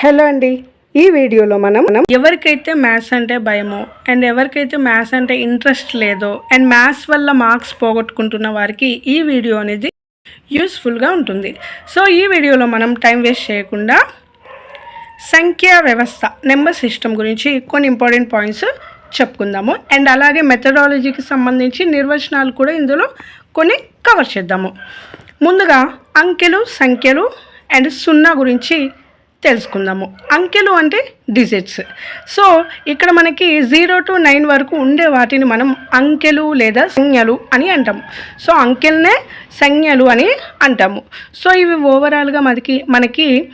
Hello అండి. ఈ వీడియోలో మనం మనం ఎవరికైతే మ్యాథ్స్ అంటే భయమో అండ్ ఎవరికైతే మ్యాథ్స్ అంటే ఇంట్రెస్ట్ లేదో అండ్ మ్యాథ్స్ వల్ల మార్క్స్ పోగొట్టుకుంటున్న వారికి ఈ వీడియో అనేది యూస్ఫుల్గా ఉంటుంది. సో ఈ వీడియోలో మనం టైం వేస్ట్ చేయకుండా సంఖ్యా వ్యవస్థ నెంబర్ సిస్టమ్ గురించి కొన్ని ఇంపార్టెంట్ పాయింట్స్ చెప్పుకుందాము. అండ్ అలాగే మెథడాలజీకి సంబంధించి నిర్వచనాలు కూడా ఇందులో కొన్ని కవర్ చేద్దాము. ముందుగా అంకెలు సంఖ్యలు అండ్ సున్నా గురించి తెలుసుకుందాము. అంకెలు అంటే డిజిట్స్ సో ఇక్కడ మనకి జీరో టు నైన్ వరకు ఉండే వాటిని మనం అంకెలు లేదా సంజ్ఞలు అని అంటాము. సో అంకెల్నే సంజ్ఞలు అని అంటాము. సో ఇవి ఓవరాల్గా మనకి మనకి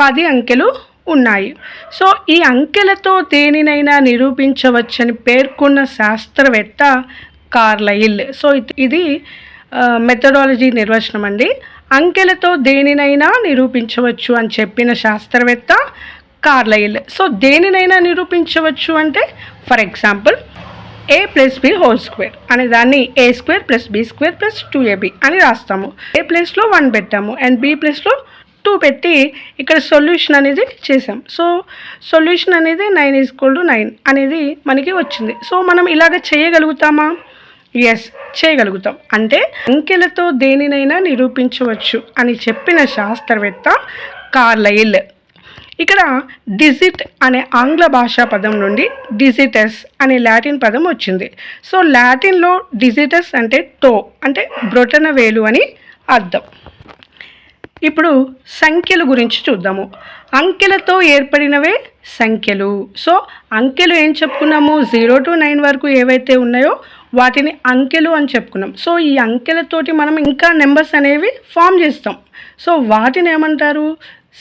పది అంకెలు ఉన్నాయి. సో ఈ అంకెలతో దేనినైనా నిరూపించవచ్చని పేర్కొన్న శాస్త్రవేత్త కార్లయిల్ సో ఇది- ఇది మెథడాలజీ నిర్వచనం అండి. అంకెలతో దేనినైనా నిరూపించవచ్చు అని చెప్పిన శాస్త్రవేత్త కార్లైల్. సో దేనినైనా నిరూపించవచ్చు అంటే for example A plus B whole square అనే దాన్ని A square plus B square plus two A B అని రాస్తాము. ఏ ప్లేస్లో వన్ పెట్టాము అండ్ బి ప్లేస్లో టూ పెట్టి ఇక్కడ సొల్యూషన్ అనేది చేసాం సో సొల్యూషన్ అనేది nine is equal to nine అనేది మనకి వచ్చింది. సో మనం ఇలాగ చేయగలుగుతామా? ఎస్ చేయగలుగుతాం. అంటే అంకెలతో దేనినైనా నిరూపించవచ్చు అని చెప్పిన శాస్త్రవేత్త కార్లైల్. ఇక్కడ డిజిట్ అనే ఆంగ్ల భాషా పదం నుండి డిజిటస్ అనే లాటిన్ పదం వచ్చింది. సో లాటిన్లో డిజిటస్ అంటే టో అంటే బ్రొటన వేలు అని అర్థం. ఇప్పుడు సంఖ్యల గురించి చూద్దాము. అంకెలతో ఏర్పడినవే సంఖ్యలు. సో అంకెలు ఏం చెప్పుకున్నాము? జీరో టు నైన్ వరకు ఏవైతే ఉన్నాయో వాటిని అంకెలు అని చెప్పుకున్నాం. సో ఈ అంకెలతోటి మనం ఇంకా నెంబర్స్ అనేవి ఫామ్ చేస్తాం. సో వాటిని ఏమంటారు?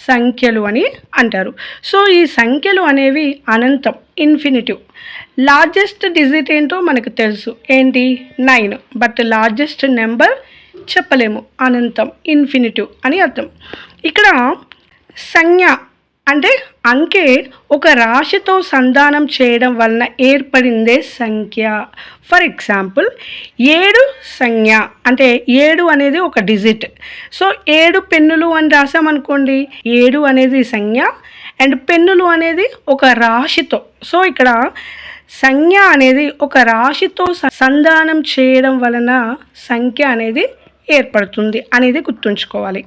సంఖ్యలు అని అంటారు. సో ఈ సంఖ్యలు అనేవి అనంతం ఇన్ఫినిటివ్. లార్జెస్ట్ డిజిట్ ఏంటో మనకు తెలుసు. ఏంటి? నైన్. బట్ లార్జెస్ట్ నెంబర్ చెప్పలేము. అనంతం ఇన్ఫినిటివ్ అని అర్థం. ఇక్కడ సంజ్ఞ అంటే అంకె ఒక రాశితో సంధానం చేయడం వలన ఏర్పడిందే సంఖ్య. ఫర్ ఎగ్జాంపుల్ ఏడు సంజ్ఞ అంటే ఏడు అనేది ఒక డిజిట్. సో ఏడు పెన్నులు అని రాసామనుకోండి ఏడు అనేది సంజ్ఞ అండ్ పెన్నులు అనేది ఒక రాశితో. సో ఇక్కడ సంజ్ఞ అనేది ఒక రాశితో సంధానం చేయడం వలన సంఖ్య అనేది ఏర్పడుతుంది అనేది గుర్తుంచుకోవాలి.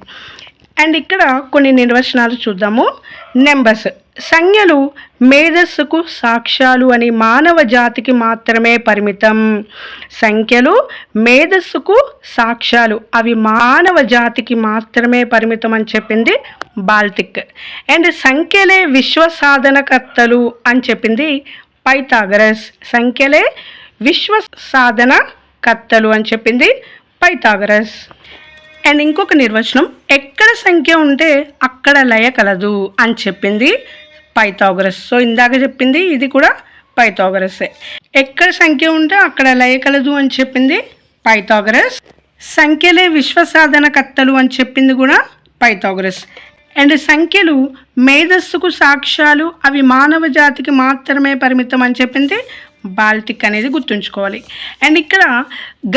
అండ్ ఇక్కడ కొన్ని నిర్వచనాలు చూద్దాము. నెంబర్స్ సంజ్ఞలు మేధస్సుకు సాక్ష్యాలు అని మానవ జాతికి మాత్రమే పరిమితం. సంఖ్యలు మేధస్సుకు సాక్ష్యాలు. అవి మానవ జాతికి మాత్రమే పరిమితం అని చెప్పింది బాల్టిక్. అండ్ సంఖ్యలే విశ్వ సాధనకర్తలు అని చెప్పింది పైథాగరస్. సంఖ్యలే విశ్వ సాధన కర్తలు అని చెప్పింది పైథాగరస్. అండ్ ఇంకొక నిర్వచనం ఎక్కడ సంఖ్య ఉంటే అక్కడ లయ కలదు అని చెప్పింది పైథాగరస్. సో ఇందాక చెప్పింది ఇది కూడా పైథాగరసే. ఎక్కడ సంఖ్య ఉంటే అక్కడ లయ కలదు అని చెప్పింది పైథాగరస్. సంఖ్యలే విశ్వసాధన కర్తలు అని చెప్పింది కూడా పైథాగరస్. అండ్ సంఖ్యలు మేధస్సుకు సాక్ష్యాలు అవి మానవ జాతికి మాత్రమే పరిమితం అని చెప్పింది బాల్టిక్ అనేది గుర్తుంచుకోవాలి. అండ్ ఇక్కడ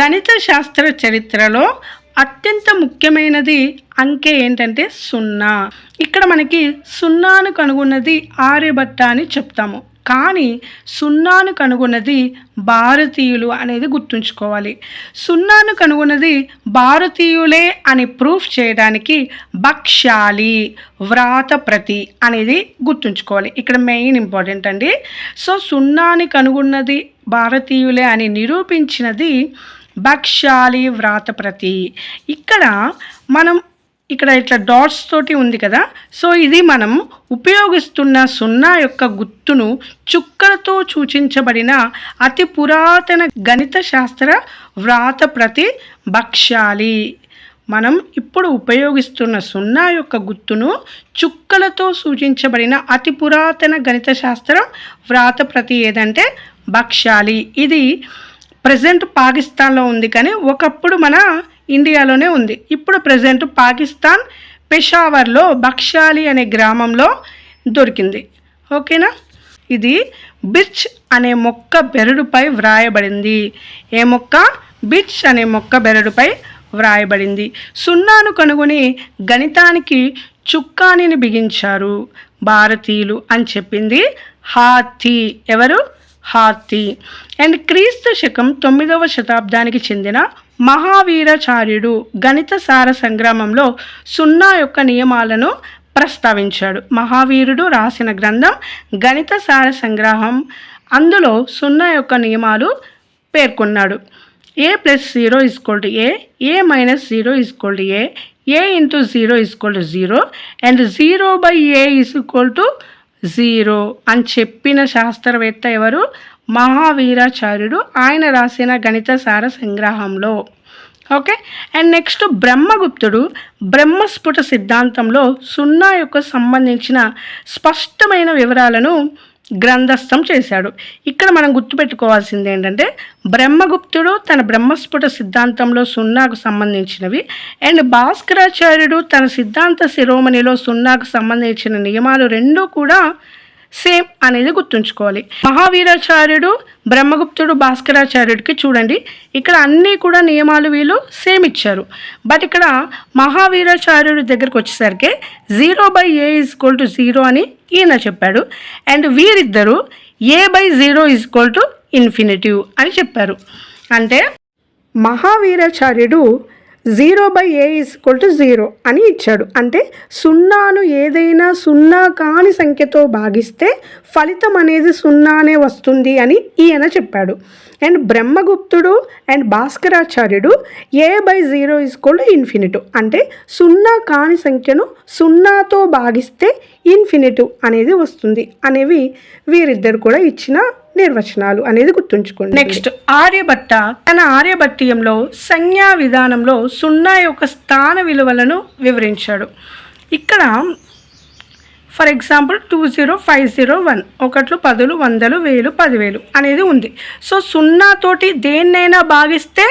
గణిత శాస్త్ర చరిత్రలో అత్యంత ముఖ్యమైనది అంకె ఏంటంటే సున్నా. ఇక్కడ మనకి సున్నాను కనుగొన్నది ఆర్యభట్ట అని చెప్తాము. కానీ సున్నాను కనుగొన్నది భారతీయులు అనేది గుర్తుంచుకోవాలి. సున్నాను కనుగొన్నది భారతీయులే అని ప్రూఫ్ చేయడానికి బక్షాలి వ్రాత ప్రతి అనేది గుర్తుంచుకోవాలి. ఇక్కడ మెయిన్ ఇంపార్టెంట్ అండి. సో సున్నాని కనుగొన్నది భారతీయులే అని నిరూపించినది బక్షాలి వ్రాతప్రతి ఇక్కడ మనం ఇక్కడ ఇట్లా డాట్స్ తోటి ఉంది కదా. సో ఇది మనం ఉపయోగిస్తున్న సున్నా యొక్క గుర్తును చుక్కలతో సూచించబడిన అతి పురాతన గణిత శాస్త్ర వ్రాతప్రతి భక్ష్యాలి. మనం ఇప్పుడు ఉపయోగిస్తున్న సున్నా యొక్క గుర్తును చుక్కలతో సూచించబడిన అతి పురాతన గణిత శాస్త్ర వ్రాతప్రతి ఏదంటే భక్షాలి ఇది ప్రజెంట్ పాకిస్తాన్లో ఉంది కానీ ఒకప్పుడు మన ఇండియాలోనే ఉంది. ఇప్పుడు ప్రజెంట్ పాకిస్తాన్ పెషావర్లో బక్షాలి అనే గ్రామంలో దొరికింది. ఓకేనా? ఇది బిర్చ్ అనే మొక్క బెరడుపై వ్రాయబడింది. ఏ మొక్క? బిర్చ్ అనే మొక్క బెరడుపై వ్రాయబడింది. సున్నాను కనుగొని గణితానికి చుక్కానిని బిగించారు. భారతీయులు అని చెప్పింది హాతీ ఎవరు? హార్తి. అండ్ క్రీస్తు శకం తొమ్మిదవ శతాబ్దానికి చెందిన మహావీరాచార్యుడు గణిత సార సంగ్రామంలో సున్నా యొక్క నియమాలను ప్రస్తావించాడు. మహావీరుడు రాసిన గ్రంథం గణిత సార సంగ్రహం. అందులో సున్నా యొక్క నియమాలు పేర్కొన్నాడు. A plus zero equal to A A minus zero equal to A A into zero equal to zero and zero by A is equal to zero అని చెప్పిన శాస్త్రవేత్త ఎవరు? మహావీరాచార్యుడు. ఆయన రాసిన గణిత సార సంగ్రహంలో. ఓకే? అండ్ నెక్స్ట్ బ్రహ్మగుప్తుడు బ్రహ్మస్ఫుట సిద్ధాంతంలో సున్నా యొక్క సంబంధించిన స్పష్టమైన వివరాలను గ్రంథస్థం చేశాడు. ఇక్కడ మనం గుర్తుపెట్టుకోవాల్సింది ఏంటంటే బ్రహ్మగుప్తుడు తన బ్రహ్మస్ఫుట సిద్ధాంతంలో సున్నాకు సంబంధించినవి అండ్ భాస్కరాచార్యుడు తన సిద్ధాంత శిరోమణిలో సున్నాకు సంబంధించిన నియమాలు రెండూ కూడా సేమ్ అనేది గుర్తుంచుకోవాలి. మహావీరాచార్యుడు బ్రహ్మగుప్తుడు భాస్కరాచార్యుడికి చూడండి ఇక్కడ అన్నీ కూడా నియమాలు వీళ్ళు సేమ్ ఇచ్చారు. బట్ ఇక్కడ మహావీరాచార్యుడి దగ్గరకు వచ్చేసరికి zero by A is equal to zero అని ఈయన చెప్పాడు. అండ్ వీరిద్దరూ A by zero is equal to infinitive అని చెప్పారు. అంటే మహావీరాచార్యుడు zero by A equal to zero అని ఇచ్చాడు. అంటే సున్నాను ఏదైనా సున్నా కాని సంఖ్యతో భాగిస్తే ఫలితం అనేది సున్నానే వస్తుంది అని ఈయన చెప్పాడు. అండ్ బ్రహ్మగుప్తుడు and భాస్కరాచార్యుడు A by zero equal to infinite. అంటే సున్నా కాని సంఖ్యను సున్నాతో భాగిస్తే ఇన్ఫినిటివ్ అనేది వస్తుంది అనేవి వీరిద్దరు కూడా ఇచ్చిన నిర్వచనాలు అనేది గుర్తుంచుకోండి. నెక్స్ట్ ఆర్యభట్ట తన ఆర్యభట్టీయంలో సంజ్ఞా విధానంలో సున్నా యొక్క స్థాన విలువలను వివరించాడు. ఇక్కడ for example two zero five zero one ఒకట్లు పదులు వందలు వేలు పదివేలు అనేది ఉంది. సో సున్నాతోటి దేన్నైనా భాగిస్తే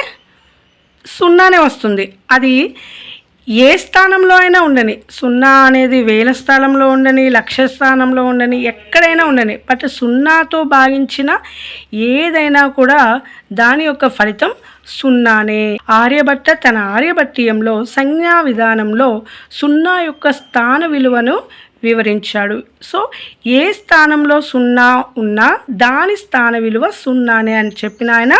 సున్నానే వస్తుంది. అది ఏ స్థానంలో అయినా ఉండని సున్నా అనేది వేల స్థానంలో ఉండని లక్ష స్థానంలో ఉండని ఎక్కడైనా ఉండని బట్ సున్నాతో భాగించిన ఏదైనా కూడా దాని యొక్క ఫలితం సున్నానే. ఆర్యభట్ట తన ఆర్యభట్టీయంలో సంజ్ఞా విధానంలో సున్నా యొక్క స్థాన విలువను వివరించాడు. సో ఏ స్థానంలో సున్నా ఉన్నా దాని స్థాన విలువ సున్నానే అని చెప్పిన ఆయన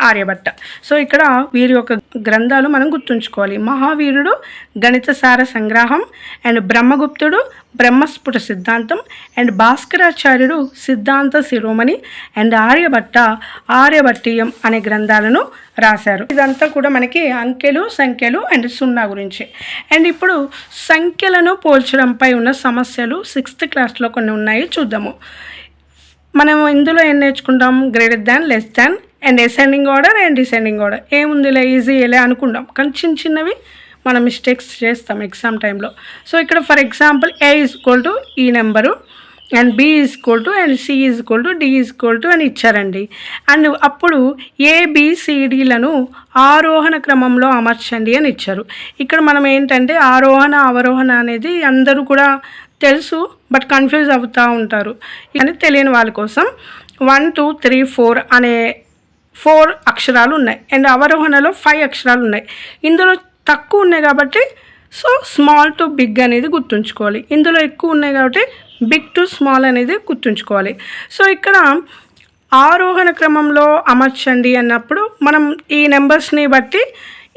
ఆర్యభట్ట. సో ఇక్కడ వీరి యొక్క గ్రంథాలు మనం గుర్తుంచుకోవాలి. మహావీరుడు గణిత సార సంగ్రహం అండ్ బ్రహ్మగుప్తుడు బ్రహ్మస్ఫుట సిద్ధాంతం అండ్ భాస్కరాచార్యుడు సిద్ధాంత శిరోమణి అండ్ ఆర్యభట్ట ఆర్యభట్టీయం అనే గ్రంథాలను రాశారు. ఇదంతా కూడా మనకి అంకెలు సంఖ్యలు అండ్ సున్నా గురించి. అండ్ ఇప్పుడు సంఖ్యలను పోల్చడంపై ఉన్న సమస్యలు సిక్స్త్ క్లాస్లో కొన్ని ఉన్నాయి చూద్దాము. మనం ఇందులో ఏం నేర్చుకుంటాం? Greater than less than and ascending order and descending order ఏముందిలే ఈజీ లే అనుకుంటాం కానీ చిన్న చిన్నవి మనం మిస్టేక్స్ చేస్తాం ఎగ్జామ్ టైంలో సో ఇక్కడ for example A is equal to ఈ number and B is equal to and C is equal to D is equal to అని ఇచ్చారండి. అండ్ అప్పుడు ఏబిసిడిలను ఆరోహణ క్రమంలో అమర్చండి అని ఇచ్చారు. ఇక్కడ మనం ఏంటంటే ఆరోహణ అవరోహణ అనేది అందరూ కూడా తెలుసు బట్ కన్ఫ్యూజ్ అవుతూ ఉంటారు. అని తెలియని వాళ్ళ కోసం వన్ టూ త్రీ ఫోర్ అనే ఫోర్ అక్షరాలు ఉన్నాయి. అండ్ అవరోహణలో ఫైవ్ అక్షరాలు ఉన్నాయి. ఇందులో తక్కువ ఉన్నాయి కాబట్టి సో స్మాల్ టు బిగ్ అనేది గుర్తుంచుకోవాలి. ఇందులో ఎక్కువ ఉన్నాయి కాబట్టి బిగ్ టు స్మాల్ అనేది గుర్తుంచుకోవాలి. సో ఇక్కడ ఆరోహణ క్రమంలో అమర్చండి అన్నప్పుడు మనం ఈ నెంబర్స్ని బట్టి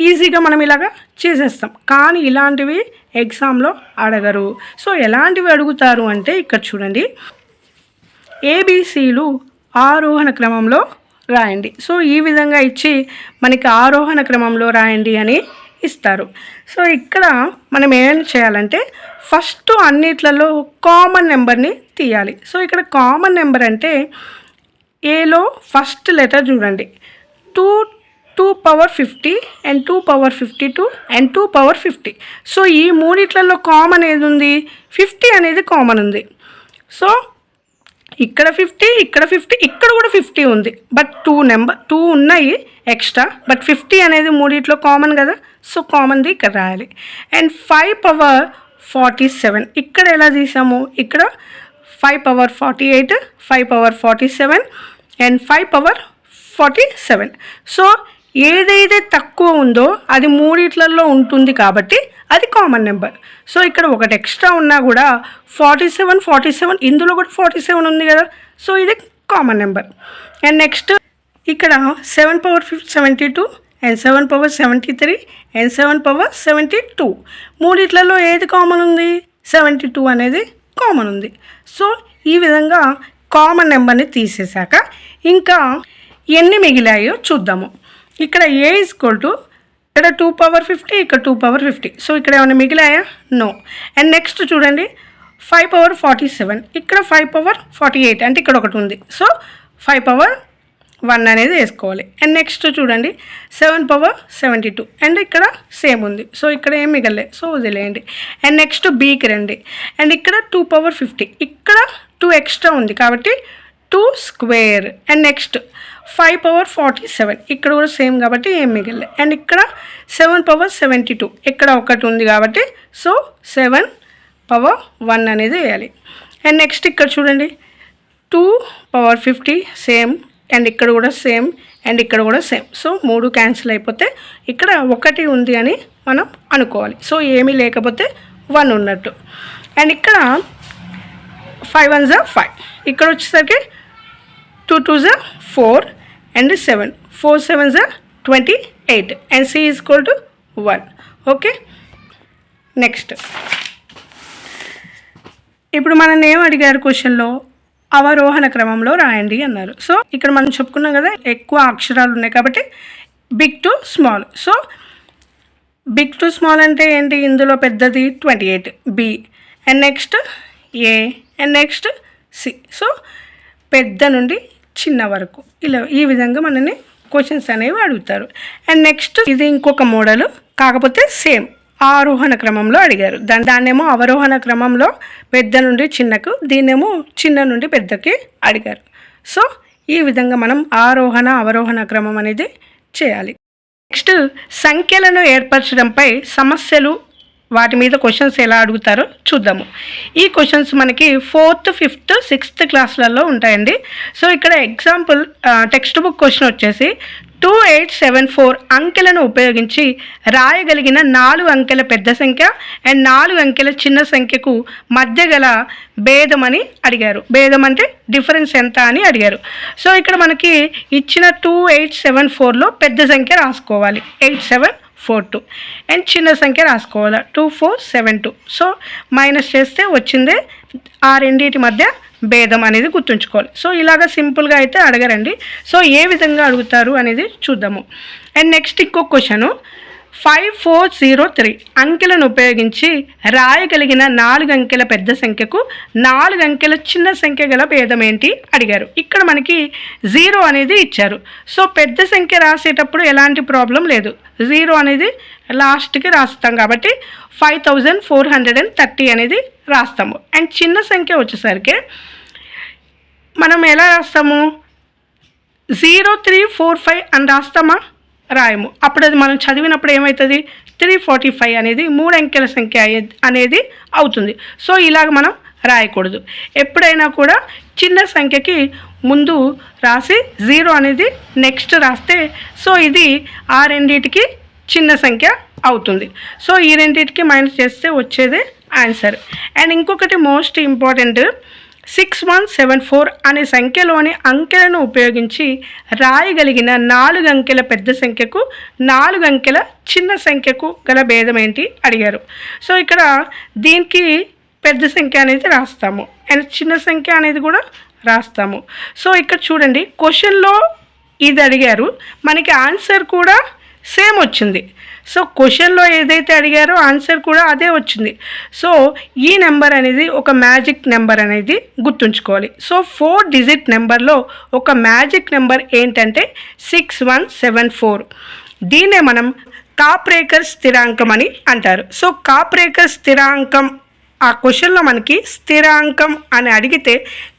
ఈజీగా మనం ఇలాగా చేసేస్తాం. కానీ ఇలాంటివి ఎగ్జామ్లో అడగరు. సో ఎలాంటివి అడుగుతారు అంటే ఇక్కడ చూడండి. ఏబీసీలు ఆరోహణ క్రమంలో రాయండి. సో ఈ విధంగా ఇచ్చి మనకి ఆరోహణ క్రమంలో రాయండి అని ఇస్తారు. సో ఇక్కడ మనం ఏం చేయాలంటే ఫస్ట్ అన్నిట్లలో కామన్ నెంబర్ని తీయాలి. సో ఇక్కడ కామన్ నెంబర్ అంటే ఏలో ఫస్ట్ లెటర్ చూడండి. Two two power fifty and two power fifty two and two power fifty. So ఈ మూడిట్లలో కామన్ ఏది ఉంది? ఫిఫ్టీ అనేది కామన్ ఉంది. సో ఇక్కడ ఫిఫ్టీ ఇక్కడ ఫిఫ్టీ ఇక్కడ కూడా ఫిఫ్టీ ఉంది. బట్ టూ నెంబర్ టూ ఉన్నాయి ఎక్స్ట్రా బట్ ఫిఫ్టీ అనేది మూడిట్లో కామన్ కదా. సో కామన్ది ఇక్కడ రాయాలి. And five power forty seven ఇక్కడ ఎలా తీసాము? ఇక్కడ five power forty eight five power forty seven and five power forty seven so ఏదైతే తక్కువ ఉందో అది మూడిట్లలో ఉంటుంది కాబట్టి అది కామన్ నెంబర్. సో ఇక్కడ ఒకటి ఎక్స్ట్రా ఉన్నా కూడా ఫార్టీ సెవెన్ ఫార్టీ సెవెన్ ఇందులో కూడా ఫార్టీ సెవెన్ ఉంది కదా. సో ఇది కామన్ నెంబర్. అండ్ నెక్స్ట్ ఇక్కడ seven power fifth seventy two and seven power seventy three and seven power seventy two. మూడిట్లలో ఏది కామన్ ఉంది? సెవెంటీ టూ అనేది కామన్ ఉంది. సో ఈ విధంగా కామన్ నెంబర్ని తీసేశాక ఇంకా ఎన్ని మిగిలాయో చూద్దాము. ఇక్కడ ఏ ఈజ్ ఈక్వల్ టు ఇక్కడ టూ పవర్ ఫిఫ్టీ ఇక్కడ టూ పవర్ ఫిఫ్టీ సో ఇక్కడ ఏమైనా మిగిలాయా? నో అండ్ నెక్స్ట్ చూడండి. ఫైవ్ పవర్ ఫార్టీ సెవెన్ ఇక్కడ ఫైవ్ పవర్ ఫార్టీ ఎయిట్ అంటే ఇక్కడ ఒకటి ఉంది. సో ఫైవ్ పవర్ వన్ అనేది వేసుకోవాలి. అండ్ నెక్స్ట్ చూడండి. Seven power seventy two and ఇక్కడ సేమ్ ఉంది. సో ఇక్కడ ఏం మిగలే సో వదిలేయండి. అండ్ నెక్స్ట్ బీకి రండి. అండ్ ఇక్కడ టూ పవర్ ఫిఫ్టీ ఇక్కడ టూ ఎక్స్ట్రా ఉంది కాబట్టి two square and next five power forty seven ఇక్కడ కూడా సేమ్ కాబట్టి ఏం మిగలే అండ్ ఇక్కడ సెవెన్ పవర్ సెవెంటీ టూ ఇక్కడ ఒకటి ఉంది కాబట్టి సో సెవెన్ పవర్ వన్ అనేది వేయాలి. అండ్ నెక్స్ట్ ఇక్కడ చూడండి. Two power fifty same and ఇక్కడ కూడా సేమ్ అండ్ ఇక్కడ కూడా సేమ్ సో మూడు క్యాన్సిల్ అయిపోతే ఇక్కడ ఒకటి ఉంది అని మనం అనుకోవాలి. సో ఏమీ లేకపోతే వన్ ఉన్నట్టు. అండ్ ఇక్కడ ఫైవ్ వన్ జా ఫైవ్ ఇక్కడ వచ్చేసరికి టూ టూ జా four and seven four seven జా twenty eight and C is equal to one okay next ఇప్పుడు మన ఏం అడిగారు క్వశ్చన్లో అవరోహణ క్రమంలో రాయండి అన్నారు. సో ఇక్కడ మనం చెప్పుకున్నాం కదా ఎక్కువ అక్షరాలు ఉన్నాయి కాబట్టి big to small so big to small అంటే ఏంటి? ఇందులో పెద్దది twenty eight B and next A and next C so పెద్ద నుండి చిన్న వరకు. ఇలా ఈ విధంగా మనని క్వశ్చన్స్ అనేవి అడుగుతారు. అండ్ నెక్స్ట్ ఇది ఇంకొక మోడల్ కాకపోతే సేమ్ ఆరోహణ క్రమంలో అడిగారు. దాని దాన్నేమో అవరోహణ క్రమంలో పెద్ద నుండి చిన్నకు దీన్నేమో చిన్న నుండి పెద్దకి అడిగారు. సో ఈ విధంగా మనం ఆరోహణ అవరోహణ క్రమం అనేది చేయాలి. నెక్స్ట్ సంఖ్యలను ఏర్పరచడంపై సమస్యలు వాటి మీద క్వశ్చన్స్ ఎలా అడుగుతారో చూద్దాము. ఈ క్వశ్చన్స్ మనకి ఫోర్త్ ఫిఫ్త్ సిక్స్త్ క్లాస్లలో ఉంటాయండి. సో ఇక్కడ ఎగ్జాంపుల్ టెక్స్ట్ బుక్ క్వశ్చన్ వచ్చేసి టూ ఎయిట్ సెవెన్ ఫోర్ అంకెలను ఉపయోగించి రాయగలిగిన నాలుగు అంకెల పెద్ద సంఖ్య అండ్ నాలుగు అంకెల చిన్న సంఖ్యకు మధ్య గల భేదం అని అడిగారు. భేదం అంటే డిఫరెన్స్ ఎంత అని అడిగారు. సో ఇక్కడ మనకి ఇచ్చిన టూ ఎయిట్ సెవెన్ ఫోర్లో పెద్ద సంఖ్య రాసుకోవాలి. Eight seven four two. And చిన్న సంఖ్య రాసుకోవాలి? Two four seven two. So minus చేస్తే వచ్చిందే ఆ రెండింటి మధ్య భేదం అనేది గుర్తుంచుకోవాలి. సో ఇలాగ సింపుల్గా అయితే అడగరండి. సో ఏ విధంగా అడుగుతారు అనేది చూద్దాము. అండ్ నెక్స్ట్ ఇంకో question. Five four zero three అంకెలను ఉపయోగించి రాయగలిగిన నాలుగు అంకెల పెద్ద సంఖ్యకు నాలుగు అంకెల చిన్న సంఖ్య గల భేదం ఏంటి అడిగారు. ఇక్కడ మనకి జీరో అనేది ఇచ్చారు. సో పెద్ద సంఖ్య రాసేటప్పుడు ఎలాంటి ప్రాబ్లం లేదు. జీరో అనేది లాస్ట్కి రాస్తాం కాబట్టి five thousand four hundred and thirty అనేది రాస్తాము. అండ్ చిన్న సంఖ్య వచ్చేసరికి మనం ఎలా రాస్తాము? జీరో త్రీ ఫోర్ ఫైవ్ అని రాస్తామా? రాయము. అప్పుడు అది మనం చదివినప్పుడు ఏమవుతుంది త్రీ ఫార్టీ ఫైవ్ అనేది మూడు అంకెల సంఖ్య అనేది అవుతుంది. సో ఇలాగ మనం రాయకూడదు. ఎప్పుడైనా కూడా చిన్న సంఖ్యకి ముందు రాసి జీరో అనేది నెక్స్ట్ రాస్తే సో ఇది ఆ రెండింటికి చిన్న సంఖ్య అవుతుంది. సో ఈ రెండింటికి మైనస్ చేస్తే వచ్చేదే ఆన్సర్. అండ్ ఇంకొకటి most important six one seven four అనే సంఖ్యలోని అంకెలను ఉపయోగించి రాయగలిగిన నాలుగు అంకెల పెద్ద సంఖ్యకు నాలుగు అంకెల చిన్న సంఖ్యకు గల భేదం ఏంటి అడిగారు. సో ఇక్కడ దీనికి పెద్ద సంఖ్య అనేది రాస్తాము. అండ్ చిన్న సంఖ్య అనేది కూడా రాస్తాము. సో ఇక్కడ చూడండి క్వశ్చన్లో ఇది అడిగారు. మనకి ఆన్సర్ కూడా సేమ్ వచ్చింది. సో క్వశ్చన్లో ఏదైతే అడిగారో ఆన్సర్ కూడా అదే వచ్చింది. సో ఈ నెంబర్ అనేది ఒక మ్యాజిక్ నెంబర్ అనేది గుర్తుంచుకోవాలి. సో ఫోర్ డిజిట్ నెంబర్లో ఒక మ్యాజిక్ నెంబర్ ఏంటంటే సిక్స్ వన్ సెవెన్ ఫోర్. దీన్నే మనం కాప్రేకర్ స్థిరాంకం అని అంటారు. సో కాప్రేకర్ స్థిరాంకం ఆ క్వశ్చన్లో మనకి స్థిరాంకం అని అడిగితే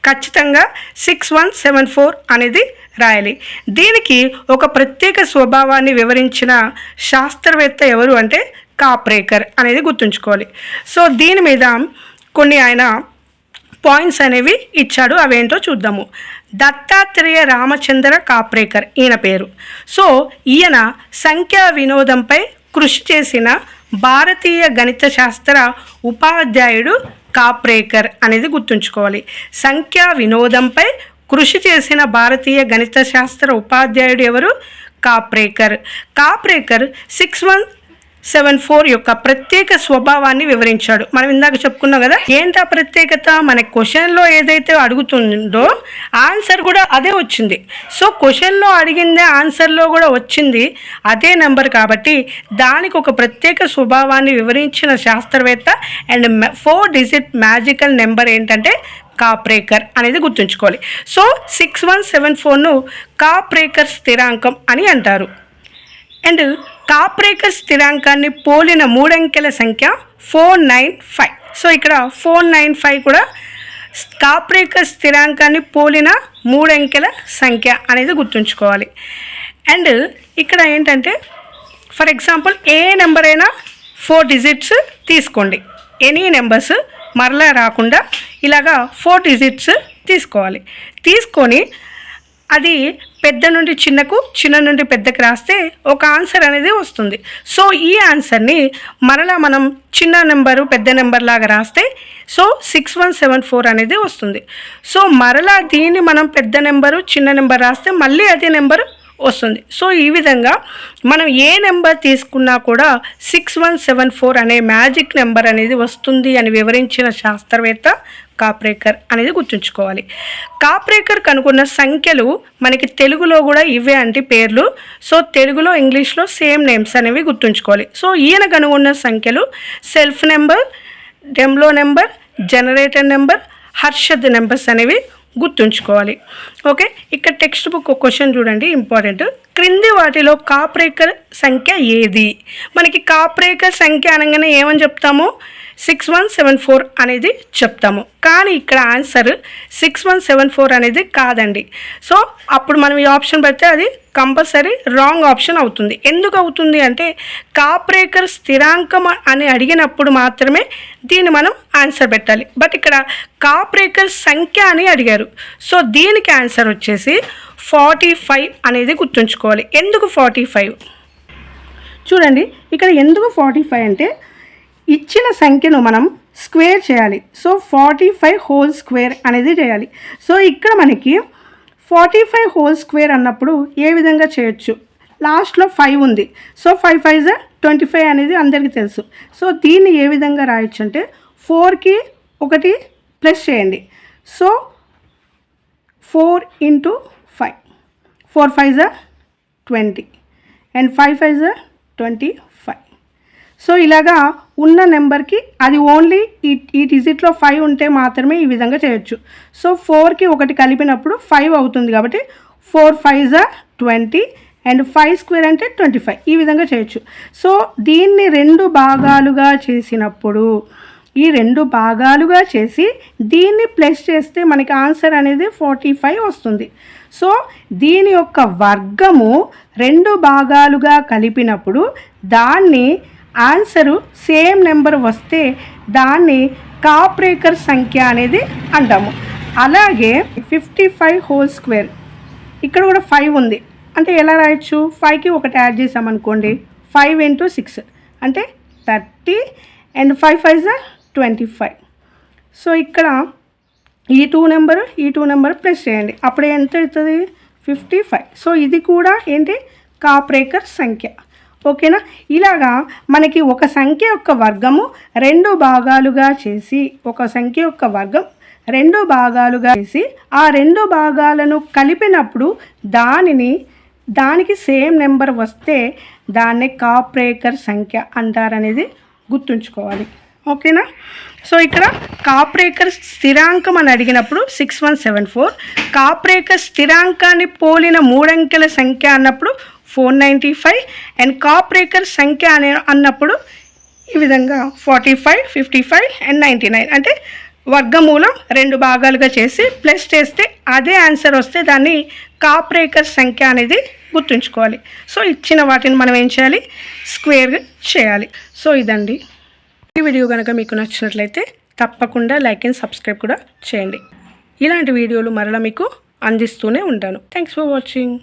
ఖచ్చితంగా సిక్స్ వన్ సెవెన్ ఫోర్ అనేది రాయాలి. దీనికి ఒక ప్రత్యేక స్వభావాన్ని వివరించిన శాస్త్రవేత్త ఎవరు అంటే కాప్రేకర్ అనేది గుర్తుంచుకోవాలి. సో దీని మీద కొన్ని ఆయన పాయింట్స్ అనేవి ఇచ్చాడు. అవేంటో చూద్దాము. దత్తాత్రేయ రామచంద్ర కాప్రేకర్ ఈయన పేరు. సో ఈయన సంఖ్యా వినోదంపై కృషి చేసిన భారతీయ గణిత శాస్త్ర ఉపాధ్యాయుడు కాప్రేకర్ అనేది గుర్తుంచుకోవాలి. సంఖ్యా వినోదంపై కృషి చేసిన భారతీయ గణిత శాస్త్ర ఉపాధ్యాయుడు ఎవరు? Kaprekar. Kaprekar six one seven four యొక్క ప్రత్యేక స్వభావాన్ని వివరించాడు. మనం ఇందాక చెప్పుకున్నాం కదా ఏంటి ఆ ప్రత్యేకత? మన క్వశ్చన్లో ఏదైతే అడుగుతుందో ఆన్సర్ కూడా అదే వచ్చింది. సో క్వశ్చన్లో అడిగిందే ఆన్సర్లో కూడా వచ్చింది అదే నెంబర్ కాబట్టి దానికి ఒక ప్రత్యేక స్వభావాన్ని వివరించిన శాస్త్రవేత్త and four digit magical number ఏంటంటే కాప్రేకర్ అనేది గుర్తుంచుకోవాలి. సో సిక్స్ వన్ సెవెన్ ఫోర్ను కాప్రేకర్ స్థిరాంకం అని అంటారు. అండ్ కాప్రేకర్ స్థిరాంకాన్ని పోలిన మూడంకెల సంఖ్య ఫోర్ నైన్ ఫైవ్. సో ఇక్కడ ఫోర్ నైన్ ఫైవ్ కూడా కాప్రేకర్ స్థిరాంకాన్ని పోలిన మూడంకెల సంఖ్య అనేది గుర్తుంచుకోవాలి. అండ్ ఇక్కడ ఏంటంటే ఫర్ ఎగ్జాంపుల్ ఏ నెంబర్ అయినా ఫోర్ డిజిట్స్ తీసుకోండి. ఎనీ నెంబర్స్ మరలా రాకుండా ఇలాగా ఫోర్ డిజిట్స్ తీసుకోవాలి. తీసుకొని అది పెద్ద నుండి చిన్నకు చిన్న నుండి పెద్దకు రాస్తే ఒక ఆన్సర్ అనేది వస్తుంది. సో ఈ ఆన్సర్ని మరలా మనం చిన్న నెంబరు పెద్ద నెంబర్ లాగా రాస్తే so six one seven four అనేది వస్తుంది. సో మరలా దీన్ని మనం పెద్ద నెంబరు చిన్న నెంబర్ రాస్తే మళ్ళీ అదే నెంబరు వస్తుంది. సో ఈ విధంగా మనం ఏ నెంబర్ తీసుకున్నా కూడా సిక్స్ వన్ సెవెన్ ఫోర్ అనే మ్యాజిక్ నెంబర్ అనేది వస్తుంది అని వివరించిన శాస్త్రవేత్త కాప్రేకర్ అనేది గుర్తుంచుకోవాలి. కాప్రేకర్ కనుక్కున్న సంఖ్యలు మనకి తెలుగులో కూడా ఇవే అంటే పేర్లు. సో తెలుగులో ఇంగ్లీష్లో సేమ్ నేమ్స్ అనేవి గుర్తుంచుకోవాలి. సో ఈయన కనుగొన్న సంఖ్యలు self number Demlo number generator number Harshad numbers అనేవి గుర్తుంచుకోవాలి. ఓకే? ఇక్కడ టెక్స్ట్ బుక్ క్వశ్చన్ చూడండి ఇంపార్టెంట్ క్రింది వాటిలో కాప్రేకర్ సంఖ్య ఏది? మనకి కాప్రేకర్ సంఖ్య అనగానే ఏమని చెప్తామో? సిక్స్ వన్ సెవెన్ ఫోర్ అనేది చెప్తాము. కానీ ఇక్కడ answer six one seven four అనేది కాదండి. సో అప్పుడు మనం ఈ ఆప్షన్ పెడితే అది కంపల్సరీ రాంగ్ ఆప్షన్ అవుతుంది. ఎందుకు అవుతుంది అంటే కాప్రేకర్ స్థిరాంకం అని అడిగినప్పుడు మాత్రమే దీన్ని మనం ఆన్సర్ పెట్టాలి. బట్ ఇక్కడ కాప్రేకర్ సంఖ్య అని అడిగారు. సో దీనికి ఆన్సర్ వచ్చేసి ఫార్టీ ఫైవ్ అనేది గుర్తుంచుకోవాలి. ఎందుకు ఫార్టీ ఫైవ్? చూడండి ఇక్కడ ఎందుకు ఫార్టీ ఫైవ్ అంటే ఇచ్చిన సంఖ్యను మనం స్క్వేర్ చేయాలి. So forty five whole square అనేది చేయాలి. సో ఇక్కడ మనకి ఫార్టీ ఫైవ్ హోల్ స్క్వేర్ అన్నప్పుడు ఏ విధంగా చేయొచ్చు? లాస్ట్లో ఫైవ్ ఉంది. So five five twenty five అనేది అందరికీ తెలుసు. సో దీన్ని ఏ విధంగా రాయొచ్చు అంటే ఫోర్కి ఒకటి ప్లస్ చేయండి. So four into five. Four five జా ట్వంటీ. అండ్ ఫైవ్ ఫైవ్ జా ట్వంటీ సో ఇలాగా ఉన్న నెంబర్కి అది ఓన్లీ ఈ ఈ డిజిట్లో ఫైవ్ ఉంటే మాత్రమే ఈ విధంగా చేయొచ్చు. సో ఫోర్కి ఒకటి కలిపినప్పుడు ఫైవ్ అవుతుంది కాబట్టి ఫోర్ ఫైవ్ జా ట్వంటీ అండ్ ఫైవ్ స్క్వేర్ అంటే ట్వంటీ ఫైవ్. ఈ విధంగా చేయొచ్చు. సో దీన్ని రెండు భాగాలుగా చేసినప్పుడు ఈ రెండు భాగాలుగా చేసి దీన్ని ప్లస్ చేస్తే మనకి ఆన్సర్ అనేది ఫార్టీ ఫైవ్ వస్తుంది. సో దీని యొక్క వర్గము రెండు భాగాలుగా కలిపినప్పుడు దాన్ని ఆన్సరు సేమ్ నెంబర్ వస్తే దాన్ని కాప్రేకర్ సంఖ్య అనేది అంటాము. అలాగే ఫిఫ్టీ ఫైవ్ హోల్ స్క్వేర్ ఇక్కడ కూడా ఫైవ్ ఉంది. అంటే ఎలా రాయొచ్చు? ఫైవ్కి ఒకటి యాడ్ చేసామనుకోండి ఫైవ్ ఇంటూ సిక్స్ అంటే థర్టీ అండ్ ఫైవ్ ఫైవ్ జా ట్వంటీ ఫైవ్ సో ఇక్కడ ఈ టూ నెంబర్ ఈ టూ నెంబర్ ప్లస్ చేయండి. అప్పుడు ఎంత అవుతుంది? ఫిఫ్టీ ఫైవ్ సో ఇది కూడా ఏంటి? కాప్రేకర్ సంఖ్య. ఓకేనా? ఇలాగా మనకి ఒక సంఖ్య యొక్క వర్గము రెండు భాగాలుగా చేసి ఒక సంఖ్య యొక్క వర్గం రెండు భాగాలుగా చేసి ఆ రెండు భాగాలను కలిపినప్పుడు దానిని దానికి సేమ్ నెంబర్ వస్తే దాన్ని కాప్రేకర్ సంఖ్య అంటారనేది గుర్తుంచుకోవాలి. ఓకేనా? సో ఇక్కడ కాప్రేకర్ స్థిరాంకం అని అడిగినప్పుడు six one seven four Kaprekar స్థిరాంకాన్ని పోలిన మూడంకెల సంఖ్య అన్నప్పుడు four ninety five and Kaprekar సంఖ్య అనే అన్నప్పుడు ఈ విధంగా forty five fifty five and ninety nine. అంటే వర్గమూలం రెండు భాగాలుగా చేసి ప్లస్ చేస్తే అదే ఆన్సర్ వస్తే దాన్ని కాప్రేకర్ సంఖ్య అనేది గుర్తుంచుకోవాలి. సో ఇచ్చిన వాటిని మనం ఏం చేయాలి? స్క్వేర్ చేయాలి. సో ఇదండి. ఈ వీడియో కనుక మీకు నచ్చినట్లయితే తప్పకుండా లైక్ అండ్ సబ్స్క్రైబ్ కూడా చేయండి. ఇలాంటి వీడియోలు మరలా మీకు అందిస్తూనే ఉంటాను. Thanks for watching.